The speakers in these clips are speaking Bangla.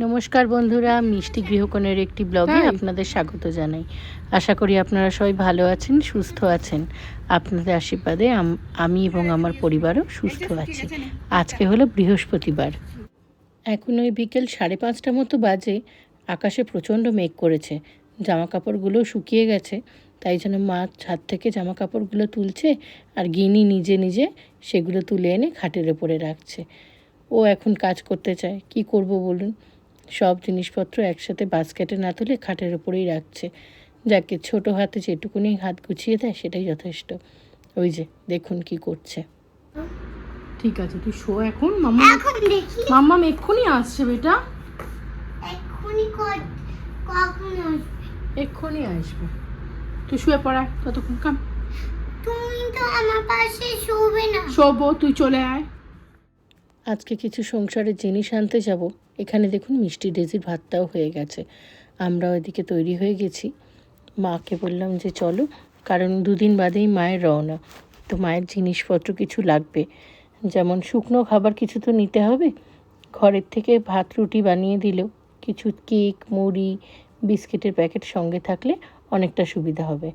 নমস্কার বন্ধুরা মিষ্টি গৃহকোণের একটি ব্লগে আপনাদের স্বাগত জানাই। আশা করি আপনারা সবাই ভালো আছেন সুস্থ আছেন। আপনাদের আশীর্বাদে আম- এবং আমার পরিবারও সুস্থ আছি। আজকে হলো বৃহস্পতিবার। এখন ওই বিকেল সাড়ে পাঁচটা মতো বাজে। আকাশে প্রচণ্ড মেঘ করেছে। জামা কাপড়গুলো শুকিয়ে গেছে। তাই জন্য মা ছাদ থেকে জামা কাপড়গুলো তুলছে আর গিনি নিজে নিজে সেগুলো তুলে এনে খাটের ওপরে রাখছে। ও এখন কাজ করতে চায়। কি করব বলুন? সব জিনিসপত্র একসাথে বাস্কেটে না তুলে খাটের ওপরেই রাখছে। যাকে ছোট হাতে যেটুকুনি হাত গুছিয়ে দেয় সেটাই যথেষ্ট। ওই যে দেখুন কি করছে। ঠিক আছে তুই শো এখন। মাম্মা এখন দেখি। মাম্মাম এক্ষুনি আসছে বেটা। এক্ষুনি কখন আসবে? এক্ষুনি আসবে। তুই শুয়ে পড়ায় ততক্ষণ কাম। তুমি তো আমার পাশে শুবে না। শোবো তুই চলে আয়। আজকে কিছু সংসারের জিনিস আনতে যাব। এখানে দেখুন মিষ্টি ডেজির ভাতটাও হয়ে গেছে। আমরা ওইদিকে তৈরি হয়ে গেছি। মাকে বললাম যে চলো কারণ দুদিন বাদেই মায়ের রওনা। তো মায়ের জিনিসপত্র কিছু লাগবে। যেমন শুকনো খাবার কিছু তো নিতে হবে। ঘরের থেকে ভাত রুটি বানিয়ে দিলেও কিছু কেক মুড়ি বিস্কিটের প্যাকেট সঙ্গে থাকলে অনেকটা সুবিধা হবে।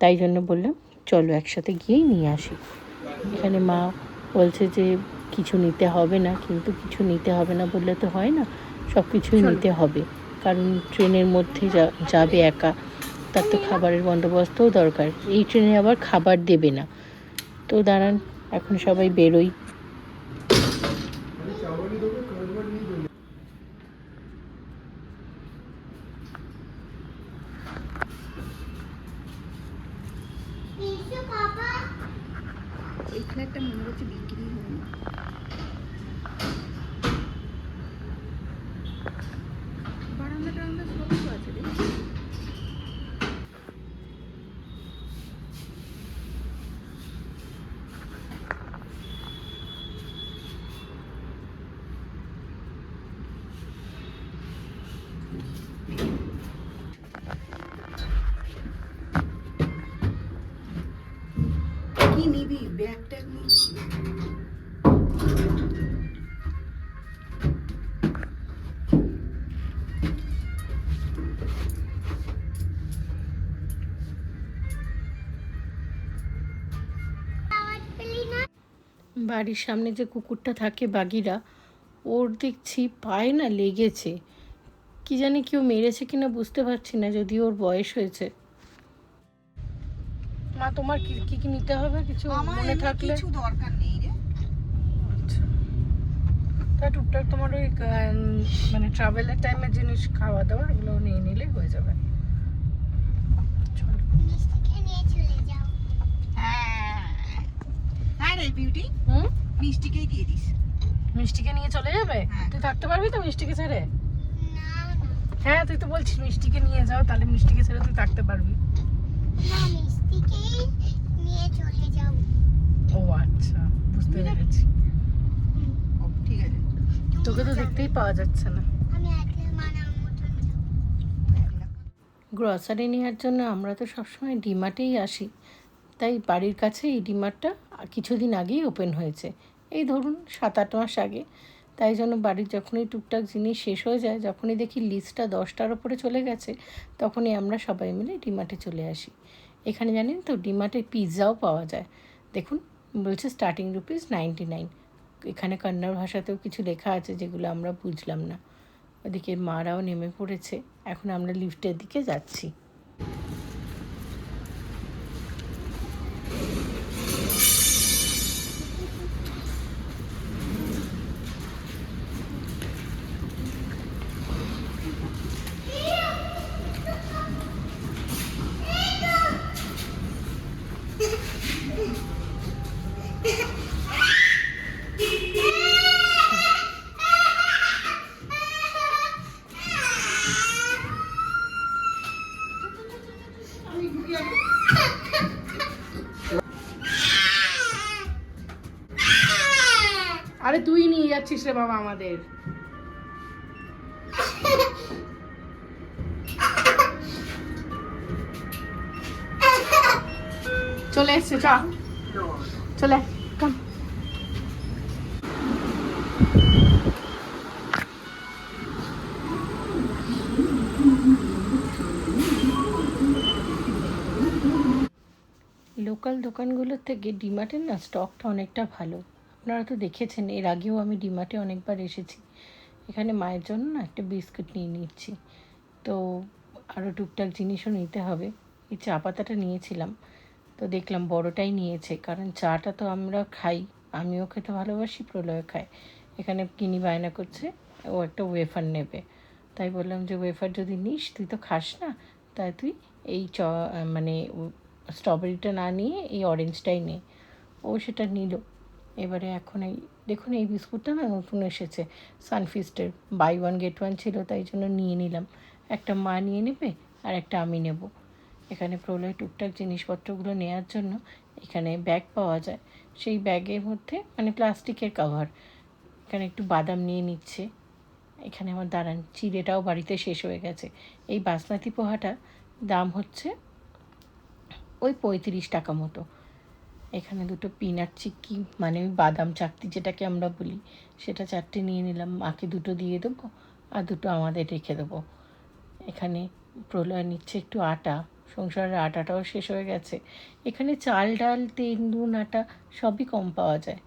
তাই জন্য বললাম চলো একসাথে গিয়েই নিয়ে আসি। এখানে মা বলছে যে কিছু নিতে হবে না কিন্তু কিছু নিতে হবে না বললে তো হয় না। সব কিছুই নিতে হবে। কারণ ট্রেনের মধ্যে যা- যাবে একা তার তো খাবারের বন্দোবস্তও দরকার। এই ট্রেনে আবার খাবার দেবে না। তো দাঁড়ান এখন সবাই বেরোই এসো বাবা এখানে একটা মনে হচ্ছে বিক্রি হয়নি বারান্দা টারান্দা সব তো আছে রে না বাড়ির সামনে যে কুকুরটা থাকে বাগিরা ওর দেখছি পায়ে না লেগেছে। কি জানি কেউ মেরেছে কিনা বুঝতে পারছি না যদি ওর বয়স হয়েছে। মা তোমার কি কি কি নিতে হবে? কিছু আমার মনে থাকলে? কিছু দরকার নেই রে। আচ্ছা। তা টুকটাক তোমার ওই মানে ট্রাভেলের টাইমের জিনিস খাওয়া দাওয়া এগুলো নিয়ে নিলেই হয়ে যাবে। চলো। মিষ্টিকে নিয়ে চলে যাও হ্যাঁ। হ্যাঁ রে বিউটি হুম? মিষ্টিকেই দিয়ে দিস। মিষ্টিকে নিয়ে চলে যাবে? হ্যাঁ। তুই থাকতে পারবি তো মিষ্টিকে ছেড়ে? না না। হ্যাঁ তুই তো বলছিস মিষ্টিকে নিয়ে যাও তাহলে মিষ্টিকে ছেড়ে তুই থাকতে পারবি। ও আচ্ছা বুঝতে পেরেছি। ঠিক আছে। তোকে তো দেখতেই পাওয়া যাচ্ছে না। গ্রসারি নেওয়ার জন্য আমরা তো সবসময় ডিমার্টেই আসি। তাই বাড়ির কাছে এই ডিমার্টটা কিছুদিন আগেই ওপেন হয়েছে। এই ধরুন সাত আট মাস আগে। তাই জন্য বাড়ির যখনই টুকটাক জিনিস শেষ হয়ে যায়, যখনই দেখি লিস্টটা দশটার ওপরে চলে গেছে, তখনই আমরা সবাই মিলে ডিমার্টে চলে আসি। এখানে জানেন তো ডিমার্টে পিৎজাও পাওয়া যায়। দেখুন, বলছে স্টার্টিং রুপিস নাইনটি নাইন এখানে কন্নড় ভাষাতেও কিছু লেখা আছে যেগুলো আমরা বুঝলাম না। ওদিকে মারাও নেমে পড়েছে। এখন আমরা লিফটের দিকে যাচ্ছি। করছিস রে বাবা আমাদের? চলে এসছে, চা। চলে লোকাল দোকানগুলোর থেকে ডিমার্টের না স্টকটা অনেকটা ভালো। আপনারা তো দেখেছেন, এর আগেও আমি ডিমার্টে অনেকবার এসেছি। এখানে মায়ের জন্য না একটা বিস্কুট নিয়ে নিচ্ছি। তো আরও টুকটাক জিনিসও নিতে হবে। এই চা পাতাটা নিয়েছিলাম। তো দেখলাম বড়টাই নিয়েছে, কারণ চাটা তো আমরা খাই। আমিও খেতে ভালোবাসি প্রলয় খায়। এখানে কিনি বায়না করছে, ও একটা ওয়েফার নেবে। তাই বললাম যে, ওয়েফার যদি নিস, তুই তো খাস না। তাই তুই এই চ মানে স্ট্রবেরিটা না নিয়ে এই অরেঞ্জটাই নে। ও সেটা নিল। এবারে এখন এই, দেখুন এই বিস্কুটটা না নতুন এসেছে সানফিস্টের বাই ওয়ান গেট ওয়ান ছিল, তাই জন্য নিয়ে নিলাম। একটা মা নিয়ে নেবে আর একটা আমি নেব। এখানে প্রলয় টুকটাক জিনিসপত্রগুলো নেওয়ার জন্য এখানে ব্যাগ পাওয়া যায়। সেই ব্যাগের মধ্যে মানে প্লাস্টিকের কাভার এখানে একটু বাদাম নিয়ে নিচ্ছে। এখানে আমার দাঁড়ান, চিড়েটাও বাড়িতে শেষ হয়ে গেছে। এই বাসনাতি পোহাটা দাম হচ্ছে ওই পঁয়ত্রিশ টাকা মতো। এখানে দুটো পিনাট চিক্কি মানে বাদাম চাকতি যেটাকে আমরা বলি, সেটা চারটে নিয়ে নিলাম। মাকে দুটো দিয়ে দেবো আর দুটো আমাদের রেখে দেবো। এখানে প্রলয় নিচ্ছে একটু আটা। সংসারের আটাটাও শেষ হয়ে গেছে। এখানে চাল, ডাল, তেল, নুন, আটা সবই কম পাওয়া যায়।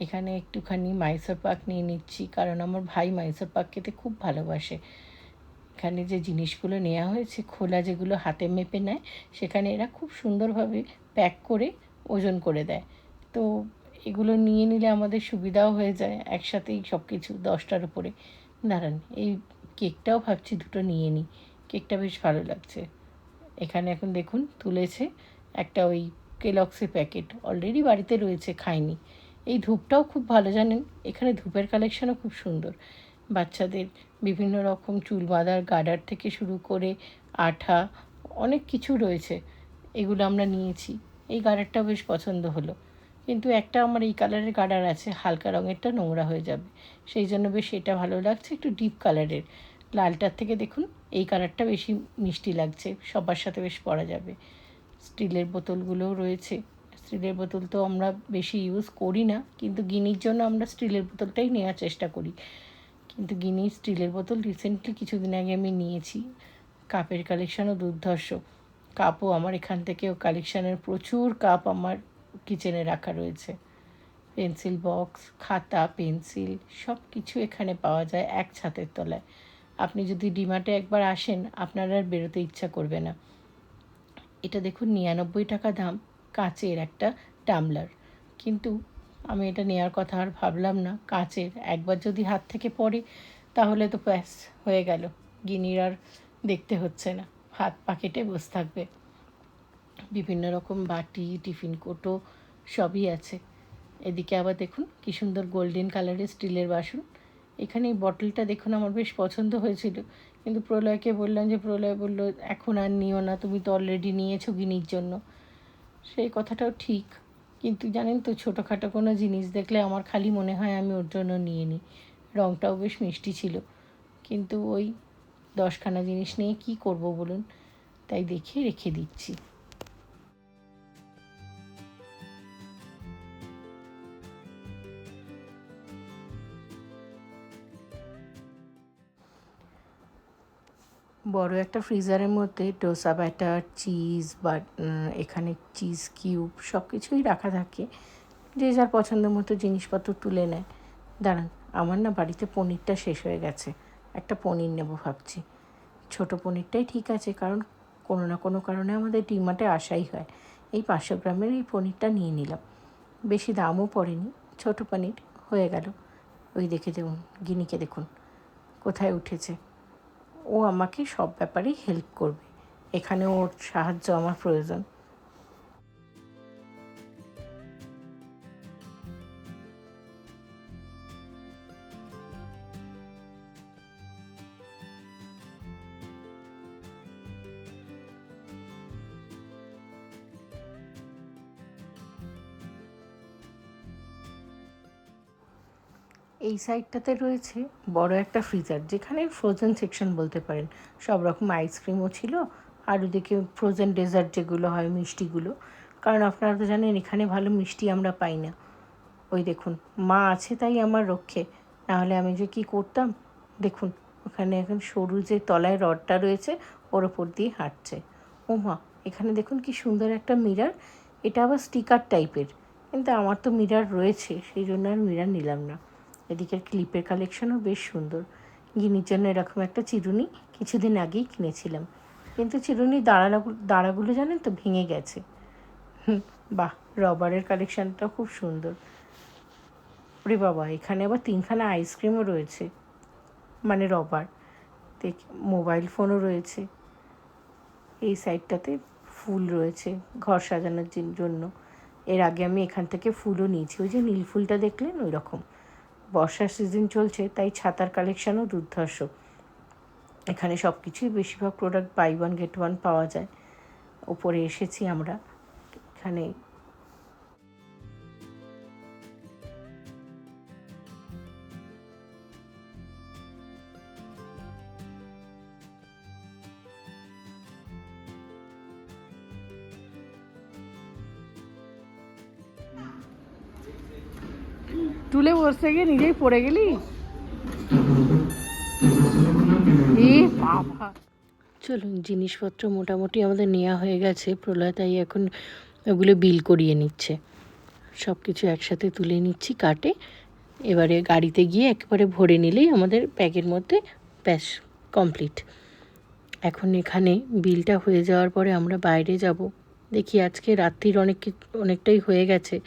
এখানে একটুখানি মাইসোর পাক নিয়ে নিচ্ছি, কারণ আমার ভাই মাইসোর পাক খেতে খুব ভালোবাসে। এখানে যে জিনিসগুলো নেওয়া হয়েছে, খোলা যেগুলো হাতে মেপে নেয়, সেখানে এরা খুব সুন্দরভাবে প্যাক করে ওজন করে দেয়। তো এগুলো নিয়ে নিলে আমাদের সুবিধাও হয়ে যায় একসাথেই সব কিছু দশটার উপরে। দাঁড়ান, এই কেকটাও ভাবছি দুটো নিয়ে নিই। কেকটা বেশ ভালো লাগছে। এখানে এখন দেখুন, তুলেছে একটা ওই কেলক্সের প্যাকেট অলরেডি বাড়িতে রয়েছে, খাইনি। এই ধূপটাও খুব ভালো, জানেন? এখানে ধূপের কালেকশনও খুব সুন্দর। বাচ্চাদের বিভিন্ন রকম চুল বাঁধার গার্ডার থেকে শুরু করে আঠা, অনেক কিছু রয়েছে। এগুলো আমরা নিয়েছি। এই গার্ডারটাও বেশ পছন্দ হলো। কিন্তু একটা আমার এই কালারের গার্ডার আছে, হালকা রঙেরটা নোংরা হয়ে যাবে। সেই জন্য বেশ এটা ভালো লাগছে, একটু ডিপ কালারের। লালটার থেকে দেখুন, এই কালারটা বেশি মিষ্টি লাগছে, সবার সাথে বেশ পরা যাবে। স্টিলের বোতলগুলোও রয়েছে। স্টিলের বোতল তো আমরা বেশি ইউজ করি না, কিন্তু গিনির জন্য আমরা স্টিলের বোতলটাই নেওয়ার চেষ্টা করি। কিন্তু গিনি স্টিলের বোতল রিসেন্টলি কিছুদিন আগে আমি নিয়েছি। কাপের কালেকশনও দুর্ধর্ষ। কাপও আমার এখান থেকেও কালেকশানের প্রচুর কাপ আমার কিচেনে রাখা রয়েছে। পেন্সিল বক্স, খাতা, পেন্সিল সব কিছু এখানে পাওয়া যায় এক ছাতের তলায়। আপনি যদি ডিমার্টে একবার আসেন, আপনার আর বেরোতে ইচ্ছা করবে না। এটা দেখুন নিরানব্বই টাকা দাম, কাচের একটা টামলার কিন্তু আমি এটা নেওয়ার কথা আর ভাবলাম না। কাঁচের একবার যদি হাত থেকে পড়ে, তাহলে তো ব্যাস, হয়ে গেল। গিনির আর দেখতে হচ্ছে না। হাত পাকেটে বসে থাকবে। বিভিন্ন রকম বাটি, টিফিন কোটো সবই আছে। এদিকে আবার দেখুন কী সুন্দর গোল্ডেন কালারের স্টিলের বাসন। এখানে এই বটলটা দেখুন আমার বেশ পছন্দ হয়েছিল। কিন্তু প্রলয়কে বললাম যে, প্রলয় বলল, এখন আর নিও না, তুমি তো অলরেডি নিয়েছো গিনির জন্য। সেই কথাটাও ঠিক। কিন্তু জানেন তো, ছোটোখাটো কোনো জিনিস দেখলে আমার খালি মনে হয় আমি ওর জন্য নিয়ে নিই রঙটাও বেশ মিষ্টি ছিল। কিন্তু ওই দশখানা জিনিস নিয়ে কি করব বলুন? তাই দেখে রেখে দিচ্ছি। বড় একটা ফ্রিজারের মধ্যে ডোসা ব্যাটার, চিজ বা এখানে চিজ কিউব সব কিছুই রাখা থাকে। যে যার পছন্দ মতো জিনিসপত্র তুলে নেয়। দাঁড়ান, আমার না বাড়িতে পনিরটা শেষ হয়ে গেছে। একটা পনির নেব ভাবছি। ছোট পনিরটাই ঠিক আছে, কারণ কোনো না কোনো কারণে আমাদের ডিমার্টে আসাই হয়। এই পাঁচশো গ্রামের এই পনিরটা নিয়ে নিলাম। বেশি দামও পড়েনি, ছোট পনির হয়ে গেল। ওই দেখে দেখুন, গিনিকে দেখুন, কোথায় উঠেছে। ও আমাকে সব ব্যাপারেই হেল্প করবে। এখানে ওর সাহায্য আমার প্রয়োজন। এই সাইডটাতে রয়েছে বড় একটা ফ্রিজার যেখানে ফ্রোজেন সেকশন বলতে পারেন। সব রকম আইসক্রিমও ছিল, আর ওদিকে ফ্রোজেন ডেজার্ট যেগুলো হয়, মিষ্টিগুলো। কারণ আপনারা তো জানেন, এখানে ভালো মিষ্টি আমরা পাই না। ওই দেখুন, মা আছে তাই আমার রক্ষে। নাহলে আমি যে কি করতাম? দেখুন, ওখানে এখন সরু যে তলায় রডটা রয়েছে, ওর ওপর দিয়ে হাঁটছে। ও মা এখানে দেখুন কি সুন্দর একটা মিরার এটা আবার স্টিকার টাইপের কিন্তু আমার তো মিরার রয়েছে, সেই জন্য আর মিরার নিলাম না। এদিকের ক্লিপের কালেকশনও বেশ সুন্দর। গিনির জন্য এরকম একটা চিরুনি কিছুদিন আগেই কিনেছিলাম। কিন্তু চিরুনি দাঁড়াগুলো দাঁড়াগুলো জানেন তো, ভেঙে গেছে। বাহ, রবারের কালেকশনটা খুব সুন্দর। ওরে বাবা, এখানে আবার তিনখানা আইসক্রিমও রয়েছে। মানে রবার। দেখ, মোবাইল ফোনও রয়েছে। এই সাইডটাতে ফুল রয়েছে ঘর সাজানোর জন- জন্য। এর আগে আমি এখান থেকে ফুলও নিয়েছি। ওই যে নীল ফুলটা দেখলেন? ওই রকম। বর্ষার সিজন চলছে, তাই ছাতার কালেকশানও দুর্ধর্ষ। এখানে সব কিছুই বেশিরভাগ product buy one get one পাওয়া যায়। ওপরে এসেছি আমরা। এখানে তুলে গিয়ে নিজেই পড়ে গেলি? এ চলুন, জিনিসপত্র মোটামুটি আমাদের নেওয়া হয়ে গেছে। প্রলয় তাই এখন ওগুলো বিল করিয়ে নিচ্ছে। সব কিছু একসাথে তুলে নিচ্ছি কাটে। এবারে গাড়িতে গিয়ে একেবারে ভরে নিলেই আমাদের ব্যাগের মধ্যে ব্যাস, কমপ্লিট। এখন এখানে বিলটা হয়ে যাওয়ার পরে আমরা বাইরে যাব। দেখি আজকে রাত্রির অনেক অনেকটাই হয়ে গেছে।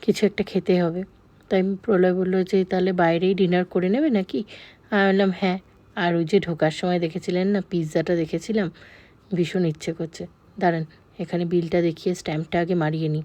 কিছু একটা খেতে হবে। তাই আমি প্রলয় বলল যে, তাহলে বাইরেই ডিনার করে নেবে নাকি? আমি বললাম হ্যাঁ। আর ওই যে ঢোকার সময় দেখেছিলেন না, পিৎজাটা দেখেছিলাম? ভীষণ ইচ্ছে করছে। দাঁড়ান, এখানে বিলটা দেখিয়ে স্ট্যাম্পটা আগে মারিয়ে নিই।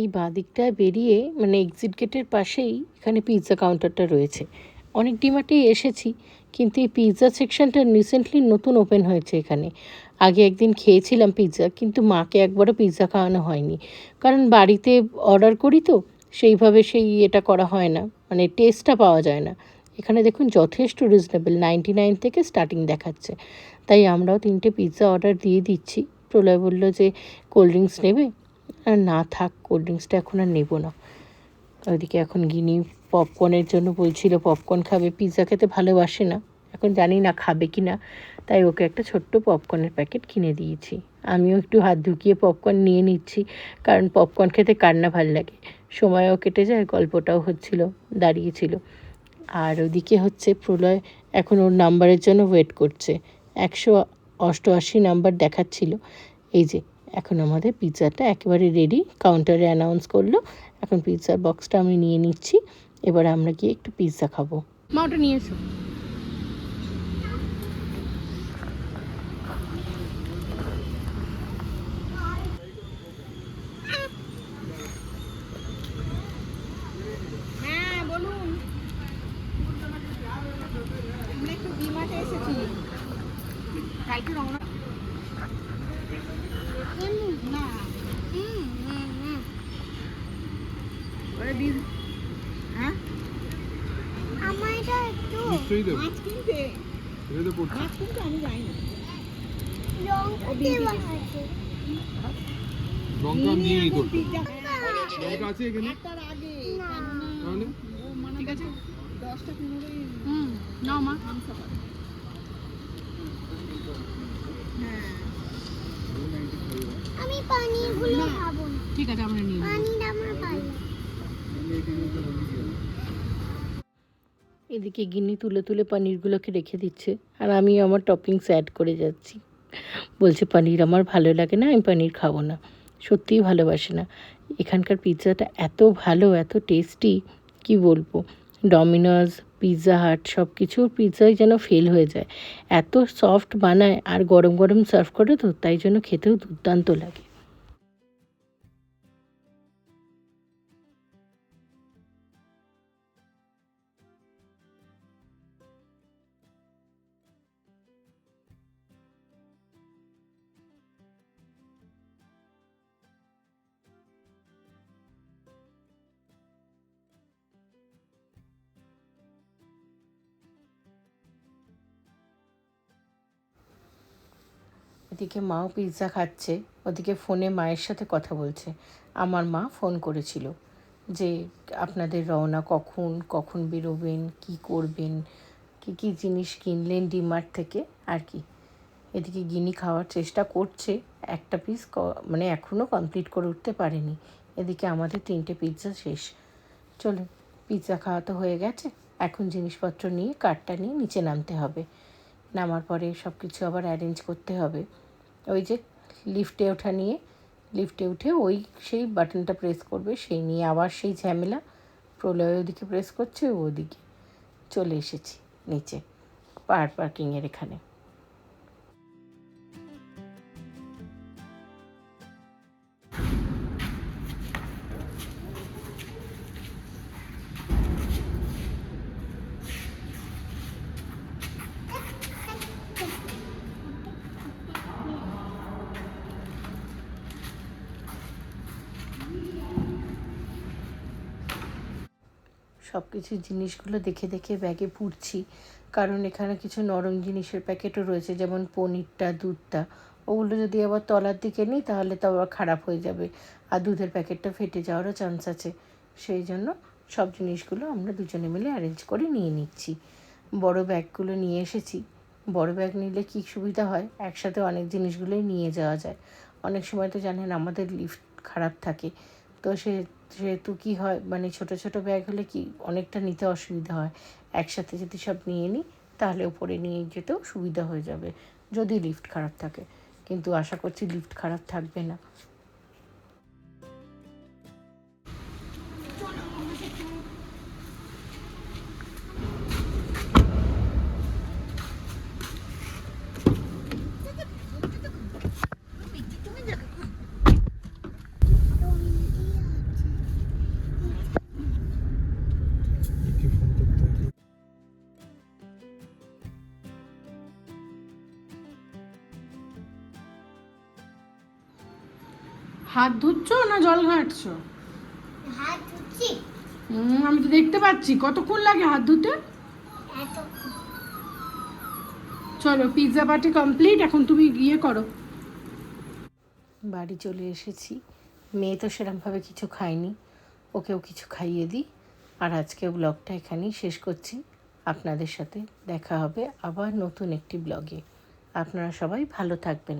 এই বাঁদিকটায় বেরিয়ে মানে এক্সিট গেটের পাশেই এখানে পিৎজা কাউন্টারটা রয়েছে। অনেক ডিমার্টেই এসেছি, কিন্তু এই পিৎজা সেকশনটা রিসেন্টলি নতুন ওপেন হয়েছে এখানে। আগে একদিন খেয়েছিলাম পিৎজা কিন্তু মাকে একবারও পিৎজা খাওয়ানো হয়নি। কারণ বাড়িতে অর্ডার করি তো, সেইভাবে সেই এটা করা হয় না মানে টেস্টটা পাওয়া যায় না। এখানে দেখুন যথেষ্ট রিজনেবল নাইনটি নাইন থেকে স্টার্টিং দেখাচ্ছে। তাই আমরাও তিনটে পিৎজা অর্ডার দিয়ে দিচ্ছি। প্রলয় বলল যে কোল্ড ড্রিঙ্কস নেবে? না থাক কোল্ড ড্রিঙ্কসটা এখন আর নেব না। ওইদিকে এখন গিনি পপকর্নের জন্য বলছিল পপকর্ন খাবে পিৎজা খেতে ভালোবাসে না। এখন জানি না খাবে কি না, তাই ওকে একটা ছোট্ট পপকর্নের প্যাকেট কিনে দিয়েছি। আমিও একটু হাত ঢুকিয়ে পপকর্ন নিয়ে নিচ্ছি, কারণ পপকর্ন খেতে কার না ভালো লাগে। সময়ও কেটে যায়, গল্পটাও হচ্ছিল, দাঁড়িয়েছিল। আর ওদিকে হচ্ছে প্রলয় এখন ওর নাম্বারের জন্য ওয়েট করছে। একশো অষ্টআশি নাম্বার দেখাচ্ছিল। এই যে এখন আমাদের পিৎজাটা একেবারে রেডি কাউন্টারে অ্যানাউন্স করল। এখন পিৎজার বক্সটা আমি নিয়ে নিচ্ছি। এবার আমরা গিয়ে একটু পিৎজা খাব। মা, ওটা নিয়ে এসো হ্যাঁ বলুন আমরা একটু ডিমার্টে এসেছি কালকে রওনা না হুম, হুম, হুম। ওরে ডিম হ্যাঁ আমার এটা নিশ্চয়ই দেবো। মাছ কিনতে? এটা তো পড়ছে। মাছ কিনতে আমি যাই না। লঙ্কা নিয়ে নিই তোর লঙ্কা আছে এখানে? একটার আগে। না। তাহলে? মানে ঠিক আছে। দশটা পনেরোই। হুম নাও মা। হ্যাঁ আমি পানিগুলো খাব না। ঠিক আছে আমরা নিয়ে নেব। পানিটা আমার ভালো লাগে। এদিকে গিনি তুলে তুলে পনিরগুলোকে রেখে দিচ্ছে। আর আমি আমার টপিংস অ্যাড করে যাচ্ছি। বলছে, পনির আমার ভালো লাগে না, আমি পনির খাব না। সত্যিই ভালোবাসে না। এখানকার পিৎজাটা এত ভালো, এত টেস্টি কি বলব? ডমিনোজ পিৎজা হাট সব কিছুর পিৎজাই যেন ফেল হয়ে যায়। এত সফট বানায় আর গরম গরম সার্ভ করে তো, তাই জন্য খেতেও দুর্দান্ত লাগে। এদিকে মাও পিৎজা খাচ্ছে, ওদিকে ফোনে মায়ের সাথে কথা বলছে। আমার মা ফোন করেছিল যে, আপনাদের রওনা কখন কখন বেরোবেন, কি করবেন, কি কি জিনিস কিনলেন ডিমার্ট থেকে? আর কি। এদিকে গিনি খাওয়ার চেষ্টা করছে, একটা পিস মানে এখনও কমপ্লিট করে উঠতে পারেনি। এদিকে আমাদের তিনটে পিৎজা শেষ। চলুন পিৎজা খাওয়া তো হয়ে গেছে, এখন জিনিসপত্র নিয়ে কারটা নিয়ে নিচে নামতে হবে। নামার পরে সব কিছু আবার অ্যারেঞ্জ করতে হবে। ওই যে লিফটে ওঠা নিয়ে লিফটে উঠে ওই সেই বাটনটা প্রেস করবে, সেই নিয়ে আবার সেই ঝামেলা, প্রলয় ওদিকে প্রেস করছে ওদিকে চলে এসেছি, নিচে, পার পার্কিংয়ের এখানে। সব কিছু জিনিসগুলো দেখে দেখে ব্যাগে পুড়ছি কারণ এখানে কিছু নরম জিনিসের প্যাকেটও রয়েছে, যেমন পনিরটা, দুধটা। ওগুলো যদি আবার তলার দিকে নিই, তাহলে তো আবার খারাপ হয়ে যাবে। আর দুধের প্যাকেটটা ফেটে যাওয়ারও চান্স আছে। সেই জন্য সব জিনিসগুলো আমরা দুজনে মিলে অ্যারেঞ্জ করে নিয়ে নিচ্ছি। বড় ব্যাগগুলো নিয়ে এসেছি। বড় ব্যাগ নিলে কি সুবিধা হয়? একসাথে অনেক জিনিসগুলোই নিয়ে যাওয়া যায়। অনেক সময় তো জানেন, আমাদের লিফট খারাপ থাকে। তো সে সেহেতু কী হয় মানে ছোট ছোট ব্যাগ হলে কি অনেকটা নিতে অসুবিধা হয়। একসাথে যদি সব নিয়ে নিই তাহলে উপরে নিয়ে যেতেও সুবিধা হয়ে যাবে। যদি লিফট খারাপ থাকে। কিন্তু আশা করছি লিফট খারাপ থাকবে না। হাত ধুচ্ছ না জল ঘাঁটছো? হাত ধুচ্ছি। হুম আমি তো দেখতে পাচ্ছি। কতক্ষণ লাগে হাত ধুতে? চলো পিৎজা পার্টি কমপ্লিট এখন তুমি গিয়ে করো। বাড়ি চলে এসেছি। মেয়ে তো সেরমভাবে কিছু খায়নি। ওকেও কিছু খাইয়ে দিই। আর আজকে ব্লগটা এখানেই শেষ করছি। আপনাদের সাথে দেখা হবে আবার নতুন একটি ব্লগে আপনারা সবাই ভালো থাকবেন।